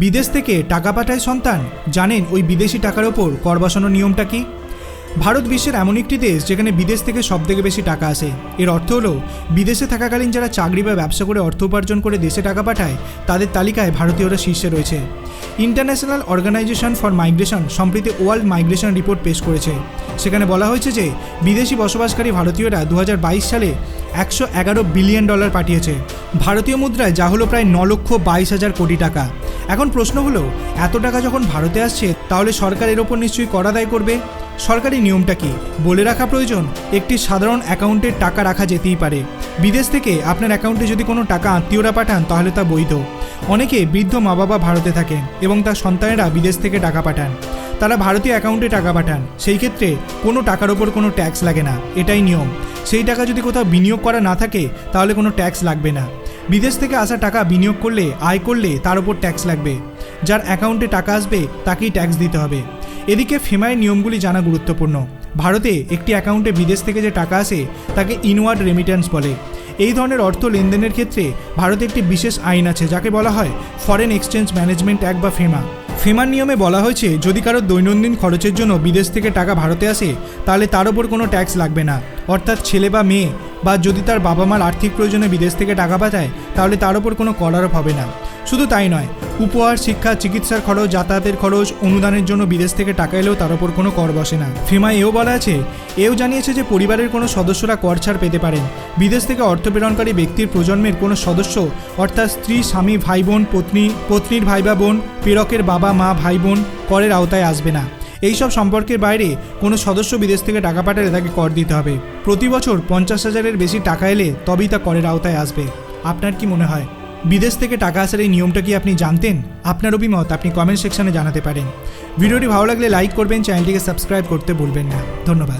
বিদেশ থেকে টাকা পাঠায় সন্তান? জানেন ওই বিদেশি টাকার ওপর কর বসানোর নিয়মটা কি? ভারত বিশ্বের এমন একটি দেশ যেখানে বিদেশ থেকে সবথেকে বেশি টাকা আসে। এর অর্থ হলো, বিদেশে থাকাকালীন যারা চাকরি বা ব্যবসা করে অর্থ উপার্জন করে দেশে টাকা পাঠায়, তাদের তালিকায় ভারতীয়রা শীর্ষে রয়েছে। ইন্টারন্যাশনাল অর্গানাইজেশন ফর মাইগ্রেশন সম্প্রতি ওয়ার্ল্ড মাইগ্রেশন রিপোর্ট পেশ করেছে। সেখানে বলা হয়েছে যে, বিদেশি বসবাসকারী ভারতীয়রা দু হাজার বাইশ সালে একশো এগারো বিলিয়ন ডলার পাঠিয়েছে। ভারতীয় মুদ্রায় যা হলো প্রায় ন লক্ষ বাইশ হাজার কোটি টাকা। এখন প্রশ্ন হলো, এত টাকা যখন ভারতে আসছে, তাহলে সরকার এর ওপর নিশ্চয়ই কর আদায় করবে? সরকারি নিয়মটা কি? বলে রাখা প্রয়োজন? একটি সাধারণ অ্যাকাউন্টে টাকা রাখা যেতেই পারে। বিদেশ থেকে আপনার অ্যাকাউন্টে যদি কোনো টাকা আত্মীয়রা পাঠান, তাহলে তা বৈধ। অনেকে বৃদ্ধ মা বাবা ভারতে থাকেন এবং তার সন্তানেরা বিদেশ থেকে টাকা পাঠান। তারা ভারতীয় অ্যাকাউন্টে টাকা পাঠান। সেই ক্ষেত্রে কোনো টাকার ওপর কোনো ট্যাক্স লাগে না। এটাই নিয়ম। সেই টাকা যদি কোথাও বিনিয়োগ করা না থাকে, তাহলে কোনো ট্যাক্স লাগবে না। বিদেশ থেকে আসা টাকা বিনিয়োগ করলে, আয় করলে তার উপর ট্যাক্স লাগবে। যার অ্যাকাউন্টে টাকা আসবে, তাকেই ট্যাক্স দিতে হবে। এদিকে ফেমায়ের নিয়মগুলি জানা গুরুত্বপূর্ণ। ভারতে একটি অ্যাকাউন্টে বিদেশ থেকে যে টাকা আসে, তাকে ইনওয়ার্ড রেমিটেন্স বলে। এই ধরনের অর্থ লেনদেনের ক্ষেত্রে ভারতে একটি বিশেষ আইন আছে, যাকে বলা হয় foreign exchange management act FEMA FEMA. ফেমার নিয়মে বলা হয়েছে, যদি কারও দৈনন্দিন খরচের জন্য বিদেশ থেকে টাকা ভারতে আসে, তাহলে তার ওপর কোনো ট্যাক্স লাগবে না। অর্থাৎ ছেলে বা মেয়ে বা যদি তার বাবা মার আর্থিক প্রয়োজনে বিদেশ থেকে টাকা পাঠায়, তাহলে তার ওপর কোনো কর হবে না। শুধু তাই নয়, উপহার, শিক্ষা, চিকিৎসার খরচ, যাতায়াতের খরচ, অনুদানের জন্য বিদেশ থেকে টাকা এলেও তার ওপর কোনো কর বসে না। ফিমায় এও বলা আছে, এও জানিয়েছে যে পরিবারের কোনো সদস্যরা কর ছাড় পেতে পারেন। বিদেশ থেকে অর্থ প্রেরণকারী ব্যক্তির প্রজন্মের কোনো সদস্য, অর্থাৎ স্ত্রী, স্বামী, ভাই বোন, পত্নী, পত্নীর ভাই বা বোন, প্রেরকের বাবা মা ভাই বোন, করের আওতায় আসবে না। এইসব সম্পর্কের বাইরে কোনো সদস্য বিদেশ থেকে টাকা পাঠালে তাকে কর দিতে হবে। প্রতি বছর পঞ্চাশ হাজারের বেশি টাকা এলে তবেই তা করের আওতায় আসবে। আপনার কি মনে হয়? বিদেশ থেকে টাকা আসার এই নিয়মটা কি আপনি জানতেন? আপনার অভিমত আপনি কমেন্ট সেকশনে জানাতে পারেন। ভিডিওটি ভালো লাগলে লাইক করবেন চ্যানেলটিকে সাবস্ক্রাইব করতে ভুলবেন না। ধন্যবাদ।